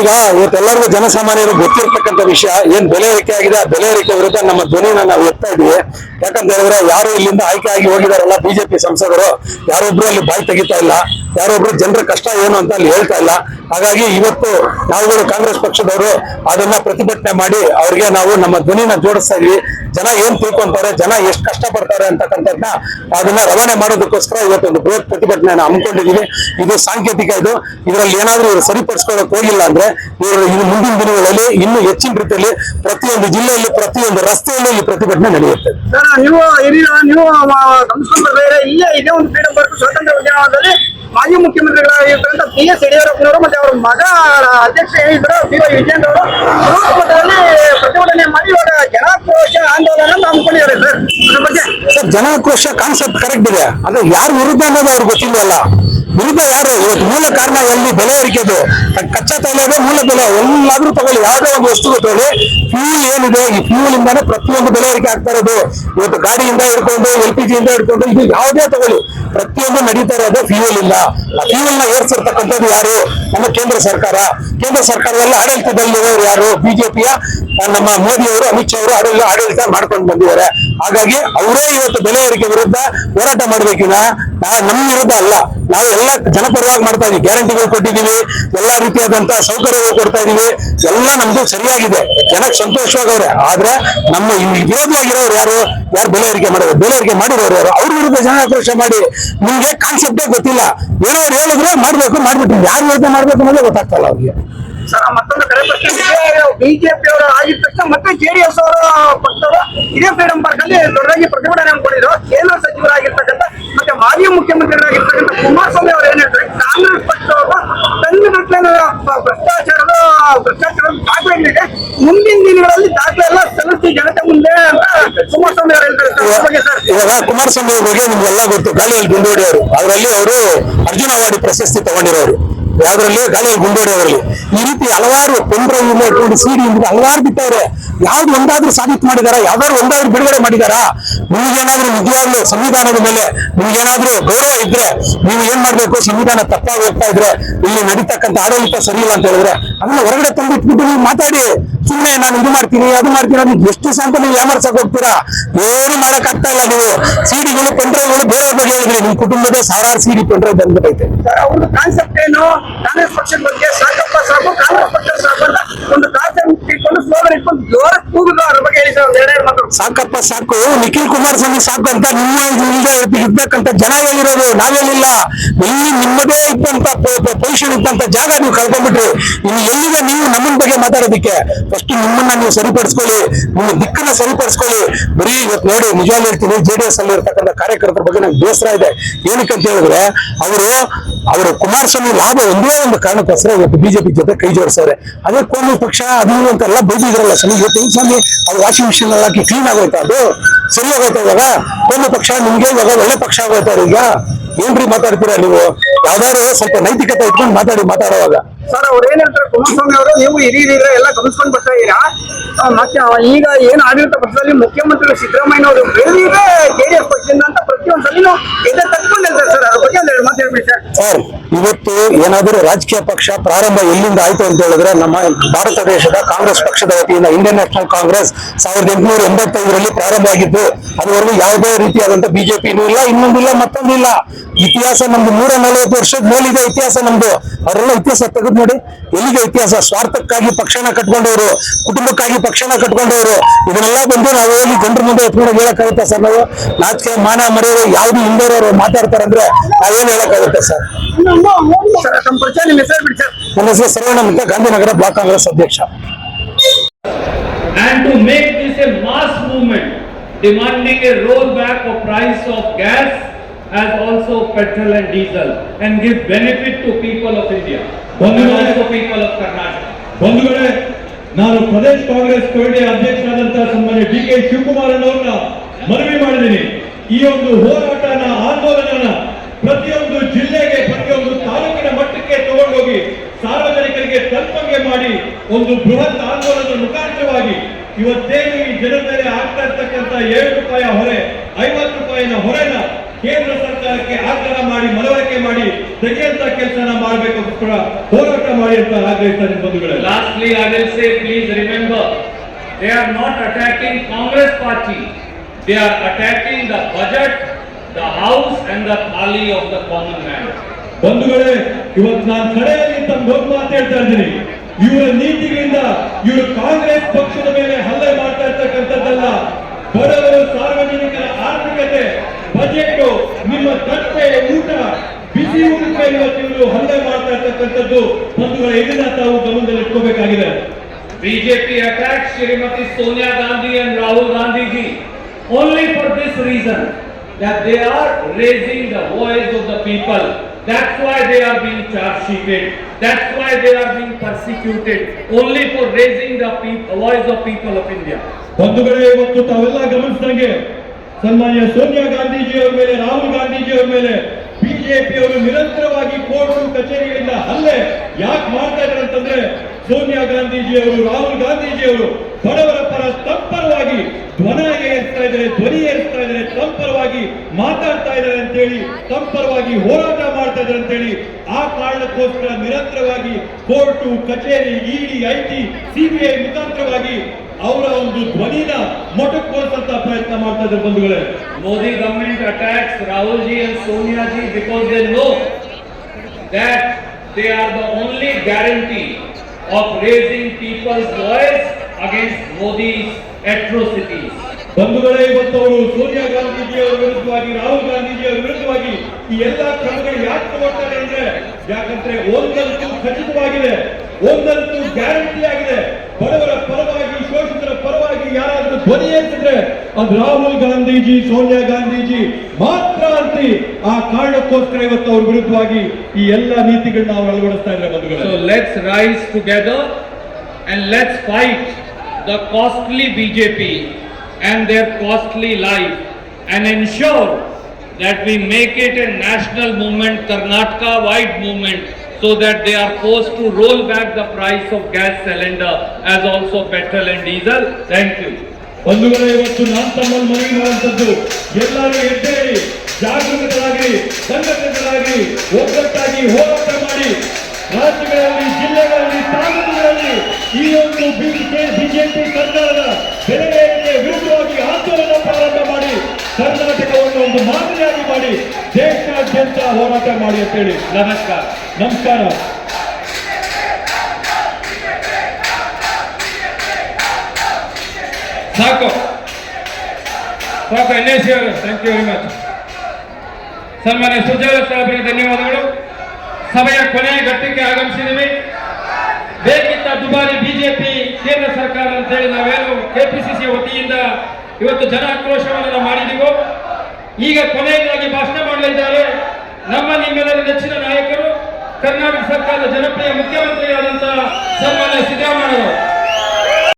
ಈಗ ಇವತ್ತೆಲ್ಲರಿಗೂ ಜನಸಾಮಾನ್ಯರು ಗೊತ್ತಿರ್ತಕ್ಕಂಥ ವಿಷಯ, ಏನ್ ಬೆಲೆ ಏರಿಕೆ ಆಗಿದೆ, ಆ ಬೆಲೆ ಏರಿಕೆ ವಿರುದ್ಧ ನಮ್ಮ ಧ್ವನಿನ ನಾವು ಎತ್ತಾ ಇದೀವಿ ಯಾಕಂತ ಹೇಳಿದ್ರೆ ಯಾರು ಇಲ್ಲಿಂದ ಆಯ್ಕೆ ಆಗಿ ಹೋಗಿದಾರಲ್ಲ ಬಿಜೆಪಿ ಸಂಸದರು, ಯಾರೊಬ್ರು ಅಲ್ಲಿ ಬಾಯಿ ತೆಗಿತಾ ಇಲ್ಲ. ಯಾರೊಬ್ರು ಜನರ ಕಷ್ಟ ಏನು ಅಂತ ಅಲ್ಲಿ ಹೇಳ್ತಾ ಇಲ್ಲ. ಹಾಗಾಗಿ ಇವತ್ತು ನಾವುಗಳು ಕಾಂಗ್ರೆಸ್ ಪಕ್ಷದವರು ಅದನ್ನ ಪ್ರತಿಭಟನೆ ಮಾಡಿ ಅವ್ರಿಗೆ ನಾವು ನಮ್ಮ ಧ್ವನಿನ ಜೋಡಿಸ್ತಾ ಇದೀವಿ. ಜನ ಏನ್ ತಿಳ್ಕೊಂತಾರೆ, ಜನ ಎಷ್ಟು ಕಷ್ಟ ಪಡ್ತಾರೆ ಅಂತಕ್ಕಂಥದ್ನ ಅದನ್ನ ರವಾನೆ ಮಾಡೋದಕ್ಕೋಸ್ಕರ ಇವತ್ತೊಂದು ಬೃಹತ್ ಪ್ರತಿಭಟನೆಯನ್ನು ಹಮ್ಮಿಕೊಂಡಿದೀವಿ. ಇದು ಸಾಂಕೇತಿಕ ಇದು. ಇದರಲ್ಲಿ ಏನಾದ್ರೂ ಇವರು ಸರಿಪಡಿಸ್ಕೊಳ್ಳೋಕೆ ಹೋಗಿಲ್ಲ ಅಂದ್ರೆ ಇವರು ಇದು ಮುಂದಿನ ದಿನಗಳಲ್ಲಿ ಇನ್ನೂ ಹೆಚ್ಚಿನ ರೀತಿಯಲ್ಲಿ ಪ್ರತಿಯೊಂದು ಜಿಲ್ಲೆಯಲ್ಲಿ ಪ್ರತಿಯೊಂದು ರಸ್ತೆಯಲ್ಲೂ ಈ ಪ್ರತಿಭಟನೆ ನಡೆಯುತ್ತೆ. ನೀವು ನೀವು ಇಲ್ಲೇ ಇದೇ ಒಂದು ಫ್ರೀಡಂ ಪಾರ್ಕ್ ಸ್ವಾತಂತ್ರ್ಯ ಉದ್ಯಾನವನದಲ್ಲಿ ಮಾಜಿ ಮುಖ್ಯಮಂತ್ರಿಗಳಾಗಿರ್ತಕ್ಕಂಥ ಬಿ ಎಸ್ ಯಡಿಯೂರಪ್ಪನವರು ಮತ್ತೆ ಅವರ ಮಗ ಅಧ್ಯಕ್ಷ ಏನಿದ್ರು ಬಿ ವೈ ವಿಜಯೇಂದ್ರ ಅವರು. ಪ್ರತಿಭಟನೆ ಮಾಡಿ ಇವಾಗ ಜನಾಕ್ರೋಶ ಆಂದೋಲನ ಹಮ್ಮಿಕೊಂಡಿದ್ದಾರೆ ಸರ್. ಅದ್ರ ಬಗ್ಗೆ ಸರ್, ಜನಾಕ್ರೋಶ ಕಾನ್ಸೆಪ್ಟ್ ಕರೆಕ್ಟ್ ಇದೆ. ಅದು ಯಾರು ವಿರುದ್ಧ ಅನ್ನೋದು ಅವ್ರಿಗೆ ಗೊತ್ತಿಲ್ಲ ವಿರುದ್ಧ ಯಾರು? ಇವತ್ತು ಮೂಲ ಕಾರಣ ಎಲ್ಲಿ? ಬೆಲೆ ಏರಿಕೆದು. ಕಚ್ಚಾ ತೈಲದ ಮೂಲ ಬೆಲೆ. ಎಲ್ಲಾದ್ರೂ ತಗೊಳ್ಳಿ. ಯಾವುದೇ ಒಂದು ವಸ್ತು ತಗೊಳ್ಳಿ. ಫ್ಯೂಲ್ ಏನಿದೆ? ಈ ಫ್ಯೂಲ್ ಇಂದಾನೆ ಪ್ರತಿಯೊಂದು ಬೆಲೆ ಏರಿಕೆ ಆಗ್ತಾ ಇರೋದು. ಇವತ್ತು ಗಾಡಿಯಿಂದ ಹಿಡ್ಕೊಂಡು ಎಲ್ ಪಿ ಜಿಯಿಂದ ಹಿಡ್ಕೊಂಡು, ಇದು ಯಾವುದೇ ತಗೊಳ್ಳಿ. ಪ್ರತಿಯೊಂದು ನಡೀತಾ ಇರೋದು ಫ್ಯೂಲ್ ಇಲ್ಲ ಆ ಫ್ಯೂಲ್ನ ಏರ್ಸಿರ್ತಕ್ಕಂಥದ್ದು ಯಾರು? ನಮ್ಮ ಕೇಂದ್ರ ಸರ್ಕಾರ. ಕೇಂದ್ರ ಸರ್ಕಾರದಲ್ಲಿ ಆಡಳಿತದಲ್ಲಿರೋರು ಯಾರು? ಬಿಜೆಪಿಯ ನಮ್ಮ ಮೋದಿ ಅವರು ಅಮಿತ್ ಶಾ ಅವರು ಆಡಳಿತ ಆಡಳಿತ ಮಾಡ್ಕೊಂಡು ಬಂದಿದ್ದಾರೆ. ಹಾಗಾಗಿ ಅವರೇ ಇವತ್ತು ಬೆಲೆ ಏರಿಕೆ ವಿರುದ್ಧ ಹೋರಾಟ ಮಾಡ್ಬೇಕಿನ ನಾ ನಮ್ಮ ವಿರುದ್ಧ ಅಲ್ಲ. ನಾವು ಎಲ್ಲ ಜನಪರವಾಗಿ ಮಾಡ್ತಾ ಇದೀವಿ. ಗ್ಯಾರಂಟಿಗಳು ಕೊಟ್ಟಿದ್ದೀವಿ. ಎಲ್ಲಾ ರೀತಿಯಾದಂತಹ ಸೌಕರ್ಯಗಳು ಕೊಡ್ತಾ ಇದೀವಿ. ಎಲ್ಲ ನಮ್ದು ಸರಿಯಾಗಿದೆ. ಜನಕ್ಕೆ ಸಂತೋಷವಾಗವ್ರೆ. ಆದ್ರೆ ನಮ್ಮ ವಿರೋಧಿಯಾಗಿರೋರು ಯಾರು? ಯಾರು ಬೆಲೆ ಏರಿಕೆ ಮಾಡೋರು? ಬೆಲೆ ಏರಿಕೆ ಮಾಡಿರೋರು ಯಾರು? ಅವ್ರ ವಿರುದ್ಧ ಜನ ಆಕ್ರೋಶ ಮಾಡಿ ನಿಮ್ಗೆ ಕಾನ್ಸೆಪ್ಟೇ ಗೊತ್ತಿಲ್ಲ. ಏನೋ ಹೇಳಿದ್ರೆ ಮಾಡ್ಬೇಕು ಮಾಡ್ಬಿಟ್ಟು ಯಾರು ವಿರುದ್ಧ ಮಾಡ್ಬೇಕು ಅನ್ನೋದೇ ಗೊತ್ತಾಗ್ತಲ್ಲ ಅವ್ರಿಗೆ. ಮತ್ತೊಂದು ಪ್ರಶ್ನೆ ಬಿಜೆಪಿ ಅವರು ಆಗಿದ ತಕ್ಷಣ ಮತ್ತೆ ಜೆಡಿಎಸ್ ಅವರ ಪಕ್ಷದ ಇದೇ ಫ್ರೀಡಂ ಪಾರ್ಕ್ ಅಲ್ಲಿ ದೊಡ್ಡದಾಗಿ ಪ್ರತಿಭಟನೆ ಹಮ್ಮಿಕೊಂಡಿದ್ರು. ಕೇಂದ್ರ ಸಚಿವರಾಗಿರ್ತಕ್ಕಂಥ ಮತ್ತೆ ಮಾಜಿ ಮುಖ್ಯಮಂತ್ರಿಗಳಾಗಿರ್ತಕ್ಕಂಥ ಕುಮಾರಸ್ವಾಮಿ ಅವರು ಏನ್ ಹೇಳ್ತಾರೆ? ಕಾಂಗ್ರೆಸ್ ಪಕ್ಷದವರು ತನ್ನ ಮಕ್ಕಳ ಭ್ರಷ್ಟಾಚಾರದ ಭ್ರಷ್ಟಾಚಾರದ ದಾಖಲೆಗಳಿದೆ ಮುಂದಿನ ದಿನಗಳಲ್ಲಿ ದಾಖಲೆ ಎಲ್ಲ ಸಲ್ಲಿಸಿ ಜನತೆ ಮುಂದೆ ಅಂತ ಕುಮಾರಸ್ವಾಮಿ ಅವರು ಹೇಳ್ತಾರೆ ಸರ್. ಇವಾಗ ಕುಮಾರಸ್ವಾಮಿ ಅವ್ರ ಬಗ್ಗೆ ನಿಮ್ಗೆಲ್ಲ ಗೊತ್ತು. ಗಾಳಿಯಲ್ಲಿ ಗುಂಡೋಡಿ ಅವರು. ಅದರಲ್ಲಿ ಅವರು ಅರ್ಜುನ ಅವಾರ್ಡ್ ಪ್ರಶಸ್ತಿ ತಗೊಂಡಿರೋರು. ಯಾವ್ದ್ರಲ್ಲಿ? ಗಾಳಿಯಲ್ಲಿ ಗುಂಡೋಡಿ ಅವರಲ್ಲಿ. ಈ ರೀತಿ ಹಲವಾರು ಇಟ್ಕೊಂಡು ಸಿಡಿ, ಹಲವಾರು ಬಿಟ್ಟವ್ರೆ. ಯಾವ್ದು ಒಂದಾದ್ರೂ ಸಾಬೀತು ಮಾಡಿದಾರ? ಯಾವ್ದಾದ್ರು ಒಂದಾದ್ರೂ ಬಿಡುಗಡೆ ಮಾಡಿದಾರ? ನಿಮಗೇನಾದ್ರೂ ನಿಜವಾಗ್ಲೂ ಸಂವಿಧಾನದ ಮೇಲೆ? ನಿಮ್ಗೇನಾದ್ರೂ ಗೌರವ ಇದ್ರೆ ನೀವು ಏನ್ ಮಾಡ್ಬೇಕು? ಸಂವಿಧಾನ ತಪ್ಪಾಗಿ ಹೋಗ್ತಾ ಇದ್ರೆ ಇಲ್ಲಿ ನಡೀತಕ್ಕಂಥ ಆಡಳಿತ ಸರಿ ಇಲ್ಲ ಅಂತ ಹೇಳಿದ್ರೆ ಅದನ್ನ ಹೊರಗಡೆ ತಂದಿಟ್ಬಿಟ್ಟು ನೀವು ಮಾತಾಡಿ. ಸುಮ್ಮನೆ ನಾನು ಇದು ಮಾಡ್ತೀನಿ ಅದು ಮಾಡ್ತೀನಿ ಅದು ಎಷ್ಟು ದಿವಸ ನೀವು ಯಾಮರ್ಸಕ್ ಹೋಗ್ತೀರಾ? ಏನು ಮಾಡಕ್ ಆಗ್ತಾ ಇಲ್ಲ ನೀವು. ಸಿಡಿಗಳು ಪೆಂಡ್ರೈವ್ಗಳು ಬೇರೆ ಬಗ್ಗೆ ಹೇಳಿದ್ರಿ ನಿಮ್ ಕುಟುಂಬದ ಸಾವಿರಾರು ಸಿಡಿ ಕಂಟ್ರೋಲ್ ಬಂದ್ಬಿಟ್ಟೈತೆ ಅವ್ರದ್ದು ಕಾನ್ಸೆಪ್ಟ್ ಏನು? ಕಾಂಗ್ರೆಸ್ ಪಕ್ಷದ ಬಗ್ಗೆ ಸಾಕಪ್ಪ ಸಾಕು ಕಾಂಗ್ರೆಸ್ ಪಕ್ಷ ಸಾಕು ಅಂತ ಒಂದು ಕಾನ್ಸೆಪ್ಟ್ ಇಟ್ಕೊಂಡು ಸ್ಲೋಗನ್ ಇಟ್ಕೊಂಡು ಜೋರ ಕೂಗುದು ಅದ್ರ ಬಗ್ಗೆ ಹೇಳಿ ಸರ್ ಒಂದ್ ಎರಡೆರಡು ಮಾತು. ಸಾಕಪ್ಪ ಸಾಕು. ನಿಖಿಲ್ ಕುಮಾರಸ್ವಾಮಿ ಸಾಕು ಅಂತ ನಿಮ್ಮ ಇಲ್ದೆ ಇರ್ಬೇಕಂತ ಜನ ಹೇಳಿರೋದು. ನಾವೇನಿಲ್ಲ ಇಲ್ಲಿ ನಿಮ್ಮದೇ ಇದ್ದಂತ ಪೊಸಿಷನ್ ಇದ್ದಂತ ಜಾಗ ನೀವು ಕಳ್ಕೊಂಡ್ಬಿಟ್ರಿ. ಇನ್ನು ಎಲ್ಲಿದೆ ನೀವು ನಮ್ಮನ್ ಬಗ್ಗೆ ಮಾತಾಡೋದಕ್ಕೆ? ಫಸ್ಟ್ ನಿಮ್ಮನ್ನ ನೀವು ಸರಿಪಡಿಸ್ಕೊಳ್ಳಿ, ನಿಮ್ಮ ದಿಕ್ಕನ್ನ ಸರಿಪಡಿಸ್ಕೊಳ್ಳಿ. ಬರೀ ಇವತ್ತು ನೋಡಿ ನಿಜವಾಗ್ಲೂ ಹೇಳ್ತೀನಿ ಜೆಡಿಎಸ್ ಅಲ್ಲಿ ಇರ್ತಕ್ಕಂಥ ಕಾರ್ಯಕರ್ತರ ಬಗ್ಗೆ ನಂಗೆ ಬೇಸರ ಇದೆ. ಏನಕ್ಕೆ ಅಂತ ಹೇಳಿದ್ರೆ, ಅವರು ಅವರು ಕುಮಾರಸ್ವಾಮಿ ಲಾಭ ಒಂದೇ ಒಂದು ಕಾರಣಕ್ಕೋಸ್ಕರ ಇವತ್ತು ಬಿಜೆಪಿ ಜೊತೆ ಕೈ ಜೋಡಿಸವ್ರೆ. ಅದೇ ಕೋಮು ಪಕ್ಷ ಅದು ಅಂತ ಅಂತೆಲ್ಲ ಬೈದಿದ್ರಲ್ಲ ಸ್ವಾಮಿ. ಇವತ್ತು ಸ್ವಾಮಿ? ಅವ್ರು ವಾಷಿಂಗ್ ಮಿಷಿನ್ ಎಲ್ಲ ಹಾಕಿ ಕ್ಲೀನ್ ಆಗೋಯ್ತಾ ಅದು? ಸರಿ ಆಗೋಯ್ತಾ ಇವಾಗ? ಕೋಮು ಪಕ್ಷ ನಿಮ್ಗೆ ಇವಾಗ ಒಳ್ಳೆ ಪಕ್ಷ ಆಗೋಯ್ತಾರೆ ಈಗ? ಏನ್ರಿ ಮಾತಾಡ್ತೀರಾ ನೀವು? ಯಾವ್ದಾದ್ರು ಸ್ವಲ್ಪ ನೈತಿಕತೆ ಇಟ್ಕೊಂಡು ಮಾತಾಡಿ ಮಾತಾಡುವಾಗ. ಸರ್ ಅವ್ರು ಏನ್ ಹೇಳ್ತಾರೆ? ಕುಮಾರಸ್ವಾಮಿ ಅವರು ನೀವು ಹಿರಿಯರ ಎಲ್ಲ ಗಮನಿಸ್ಕೊಂಡು ಬರ್ತಾ ಇದ್ದೀರಾ? ಆ, ಮತ್ತೆ ಈಗ ಏನ್ ಆಡಳಿತ ಪಕ್ಷದಲ್ಲಿ ಮುಖ್ಯಮಂತ್ರಿ ಸಿದ್ದರಾಮಯ್ಯ ಅವರು ಬೆಳೆದಿದೆ ಜೆಡಿಎಸ್ ಪಕ್ಷದಿಂದ ಅಂತ ಪ್ರತಿಯೊಂದ್ಸಲಿನೂ ಎದೆ ತಕ್ಕೊಂಡು ಹೇಳ್ತಾರೆ ಸರ್. ಅದ್ರ ಬಗ್ಗೆ ಒಂದ್ ಎರಡು ಮಾತು ಹೇಳ್ಬಿಡಿ ಸರ್ ಇವತ್ತು ಏನಾದರೂ ರಾಜಕೀಯ ಪಕ್ಷ ಪ್ರಾರಂಭ ಎಲ್ಲಿಂದ ಆಯ್ತು ಅಂತ ಹೇಳಿದ್ರೆ ನಮ್ಮ ಭಾರತ ದೇಶದ ಕಾಂಗ್ರೆಸ್ ಪಕ್ಷದ ವತಿಯಿಂದ ಇಂಡಿಯನ್ ನ್ಯಾಷನಲ್ ಕಾಂಗ್ರೆಸ್ ಸಾವಿರದ ಎಂಟುನೂರ ಎಂಬತ್ತೈದರಲ್ಲಿ ಪ್ರಾರಂಭ ಆಗಿದ್ದು, ಅದರಲ್ಲಿ ಯಾವುದೇ ರೀತಿಯಾದಂತಹ ಬಿಜೆಪಿನೂ ಇಲ್ಲ, ಇನ್ನೊಂದಿಲ್ಲ, ಮತ್ತೊಂದಿಲ್ಲ. ಇತಿಹಾಸ ನಮ್ದು ನೂರ ನಲವತ್ತು ವರ್ಷದ ಮೇಲಿದೆ ಇತಿಹಾಸ ನಮ್ದು. ಅವರೆಲ್ಲ ಇತಿಹಾಸ ತೆಗೆದು ನೋಡಿ ಎಲ್ಲಿಗೆ ಇತಿಹಾಸ? ಸ್ವಾರ್ಥಕ್ಕಾಗಿ ಪಕ್ಷನ ಕಟ್ಕೊಂಡವರು ಕುಟುಂಬಕ್ಕಾಗಿ ಪಕ್ಷನ ಕಟ್ಕೊಂಡವರು ಇದನ್ನೆಲ್ಲ ಬಂದು ನಾವು ಹೋಗಿ ಜನರ ಮುಂದೆ ಎತ್ಕೊಂಡು ಹೇಳಕ್ಕಾಗುತ್ತೆ ಸರ್ ನಾವು? ನಾಚಿಕೆ ಮಾನ ಮರೆಯೋ ಯಾವ್ದು ಹಿಂದೋರವರು ಮಾತಾಡ್ತಾರೆ ಅಂದ್ರೆ ನಾವೇನ್ ಹೇಳಕ್ಕಾಗುತ್ತೆ ಸರ್? ನನ್ನ ಹೆಸರು ಸರ್ವಣ್ಣ ಅಂತ ಗಾಂಧಿನಗರ ಬ್ಲಾಕ್ ಕಾಂಗ್ರೆಸ್ ಅಧ್ಯಕ್ಷ. And to make this a mass movement demanding a rollback of price of gas as also petrol and diesel and give benefit to people of India and also people of Karnataka. ಬಂಧುಗಳೇ ನಾನು ಪ್ರದೇಶ್ ಕಾಂಗ್ರೆಸ್ ಕಮಿಟಿಯ ಅಧ್ಯಕ್ಷರಾದಂತಹ ಸನ್ಮಾನ್ಯ D K Shivakumar ಅನ್ನೋರ್ನ ಮನವಿ ಮಾಡಿದ್ದೀನಿ ಈ ಒಂದು ಹೋರಾಟನ ಆಂದೋಲನನ ಪ್ರತಿಯೊಂದು ಜಿಲ್ಲೆಗೆ ಪ್ರತಿಯೊಂದು ತಾಲೂಕಿನ ಮಟ್ಟಕ್ಕೆ ತಗೊಂಡೋಗಿ ಸಾರ್ವಜನಿಕರಿಗೆ ತಲುಪಂಗೆ ಮಾಡಿ ಒಂದು ಬೃಹತ್ ಆಂದೋಲನದ ಮುಖಾಂತರವಾಗಿ ಇವತ್ತೇನು ಈ ಜನರ ಮೇಲೆ ಆಗ್ತಾ ಇರ್ತಕ್ಕಂಥ ಏಳು ರೂಪಾಯಿ ಹೊರೆ ಐವತ್ತು ರೂಪಾಯಿನ ಹೊರೆನ ಕೇಂದ್ರ ಸರ್ಕಾರಕ್ಕೆ ಆಗ್ರಹ ಮಾಡಿ ಮನವರಿಕೆ ಮಾಡಿ ತೆಗೆಯುವಂತ ಕೆಲಸನ ಕೂಡ ಹೋರಾಟ ಮಾಡಿ ಅಂತ ಆಗ್ರಹಿಸ್ತಾರೆ I will say, please remember, they are not attacking Congress party. They are attacking the budget, the house and the thali of the common man. ಬಂಧುಗಳೇ ಇವತ್ತು ನಾನು ಕಡೆಯಲ್ಲಿ ತಮ್ಮ ಹೋಗಿ ಮಾತು ಹೇಳ್ತಾ ಇದ್ದೀನಿ ಇವರ ನೀತಿಗಳಿಂದ ಇವರು ಕಾಂಗ್ರೆಸ್ ಪಕ್ಷದ ಮೇಲೆ ಹಲ್ಲೆ ಮಾಡ್ತಾ ಇರ್ತಕ್ಕಂಥದ್ದಲ್ಲ ಬಡವರು ಬಿಸಿ ಊಟ ಇವತ್ತು ಇವರು ಹಲ್ಲೆ ಮಾಡ್ತಾ ಇರ್ತಕ್ಕಂಥದ್ದು ಬಂಧುಗಳ ಇದನ್ನ ತಾವು ಗಮನದಲ್ಲಿ ಇಟ್ಕೋಬೇಕಾಗಿದೆ BJP attacks Srimati Sonia Gandhi and Rahul Gandhi ji only for this reason that they are raising the voice of the people. That's why they are being charge sheeted. That's why they are being persecuted only for raising the pe- voice of people of India. ಬಂಧುಗಳೇ ಇವತ್ತು ತಾವೆಲ್ಲ ಗಮನಿಸಿದಂಗೆ ಸನ್ಮಾನ್ಯ ಸೋನಿಯಾ ಗಾಂಧೀಜಿ ಅವರ ಮೇಲೆ ರಾಹುಲ್ ಗಾಂಧೀಜಿ ಅವರ ಮೇಲೆ BJP ಅವರು ನಿರಂತರವಾಗಿ ಕೋರ್ಟ್ ಕಚೇರಿಗಳಿಂದ ಹಲ್ಲೆ ಯಾಕೆ ಮಾಡ್ತಾ ಇದ್ದಾರೆ ಅಂತಂದ್ರೆ ಸೋನಿಯಾ ಗಾಂಧೀಜಿ ಅವರು ರಾಹುಲ್ ಗಾಂಧೀಜಿ ಅವರು ಬಡವರ ಪರ ತಪ್ಪರವಾಗಿ ಧ್ವನ ಏರಿಸ್ತಾ ಇದ್ದಾರೆ, ಧ್ವನಿ ಏರಿಸ್ತಾ ಇದ್ದಾರೆ ತಂಪರವಾಗಿ ಮಾತಾಡ್ತಾ ಇದ್ದಾರೆ ಅಂತೇಳಿ ತಂಪರವಾಗಿ ಹೋರಾಟ ಮಾಡ್ತಾ ಇದ್ದಾರೆ ಅಂತೇಳಿ ಆ ಕಾರಣಕ್ಕೋಸ್ಕರ ನಿರಂತರವಾಗಿ ಕೋರ್ಟು, ಕಚೇರಿ ಇಡಿ ಐಟಿ ಸಿಬಿಐ ಮುಖಾಂತರವಾಗಿ ಅವರ ಒಂದು ಧ್ವನಿನ ಮೊಟಕ್ಕೋಸಂತ ಪ್ರಯತ್ನ ಮಾಡ್ತಾ ಇದ್ದಾರೆ ಬಂಧುಗಳೇ. Modi government attacks Rahul ji and Sonia ji because they know that they are the only guarantee of raising people's voice against Modi atrocity ಬಂಧುಗಳೇ ಇವತ್ತು ಅವರು ಸೋನಿಯಾ ಗಾಂಧೀಜಿ ಅವರ ವಿರುದ್ಧವಾಗಿ ರಾಹುಲ್ ಗಾಂಧೀಜಿ ಅವರ ವಿರುದ್ಧವಾಗಿ ಈ ಎಲ್ಲಾ ಕ್ರಮಗಳು ಯಾಕೆ ತಗೊಳ್ತಾರೆ ಅಂದ್ರೆ ಯಾಕಂದ್ರೆ ಒಂದಂತೂ ಖಚಿತವಾಗಿದೆ ಒಂದಂತೂ ಗ್ಯಾರಂಟಿ ಆಗಿದೆ. ಬಡವರ ಪರವಾಗಿ ಘೋಷಿಸಿದ್ರೆ ಪರವಾಗಿ ಯಾರಾದರೂ ಧ್ವನಿ ಎತ್ತಿದ್ರೆ ಅದು ರಾಹುಲ್ ಗಾಂಧೀಜಿ, ಸೋನಿಯಾ ಗಾಂಧೀಜಿ ಮಾತ್ರ ಅಂತ. ಆ ಕಾರಣಕ್ಕೋಸ್ಕರ ಇವತ್ತು ಅವ್ರ ವಿರುದ್ಧವಾಗಿ ಈ ಎಲ್ಲ ನೀತಿಗಳನ್ನ ಅವರು ಅಳವಡಿಸ್ತಾ ಇದ್ರೆ ಬಂಧುಗಳು. Let's rise together and let's fight the costly BJP and their costly life and ensure that we make it a national movement Karnataka wide movement so that they are forced to roll back the price of gas cylinder as also petrol and diesel. Thank you. ಬಂಧುಗಳೇ, ಇವತ್ತು ನಾನು ತಮ್ಮಲ್ಲಿ ಮನವಿ ಮಾಡುವಂಥದ್ದು, ಎಲ್ಲರೂ ಎದ್ದೇಳಿ, ಜಾಗೃತರಾಗಿ ಸಂಘಟಿತರಾಗಿ ಒಗ್ಗಟ್ಟಾಗಿ ಹೋರಾಟ ಮಾಡಿ, ರಾಜ್ಯಗಳಲ್ಲಿ, ಜಿಲ್ಲೆಗಳಲ್ಲಿ, ತಾಲೂಕುಗಳಲ್ಲಿ ಈ ಒಂದು ಬಿಜೆಪಿ ಸರ್ಕಾರದ ಬೆಲೆ ವಿರುದ್ಧವಾಗಿ ಆಂದೋಲನ ಪ್ರಾರಂಭ ಕರ್ನಾಟಕವನ್ನು ಒಂದು ಮಾದರಿಯಾಗಿ ಮಾಡಿ ದೇಶಾದ್ಯಂತ ಹೋರಾಟ ಮಾಡಿ ಅಂತೇಳಿ ಹೇಳಿ ನಮಸ್ಕಾರ. ಸಾಕು. ಸಾಕು, N S thank you very much ಸನ್ಮಾನ್ಯ ಸುಜಾಲ ಸಾಹೇಬರಿಗೆ ಧನ್ಯವಾದಗಳು. ಸಭೆಯ ಕೊನೆಯ ಘಟ್ಟಕ್ಕೆ ಆಗಮಿಸಿದ್ದೀವಿ ಬೇಕಿದ್ದ ದುಬಾರಿ ಬಿಜೆಪಿ ಕೇಂದ್ರ ಸರ್ಕಾರ ಅಂತೇಳಿ ನಾವೇನು ಕೆಪಿಸಿಸಿ ವತಿಯಿಂದ ಇವತ್ತು ಜನ ಆಕ್ರೋಶವನ್ನು ನಾವು ಈಗ ಕೊನೆಯದಾಗಿ ಭಾಷಣ ಮಾಡಲಿದ್ದಾರೆ ನಮ್ಮ ನಿಮ್ಮೆಲ್ಲರ ನೆಚ್ಚಿನ ನಾಯಕರು ಕರ್ನಾಟಕ ಸರ್ಕಾರದ ಜನಪ್ರಿಯ ಮುಖ್ಯಮಂತ್ರಿಯಾದಂತಹ ಸನ್ಮಾನ್ಯ ಸಿದ್ದರಾಮಯ್ಯ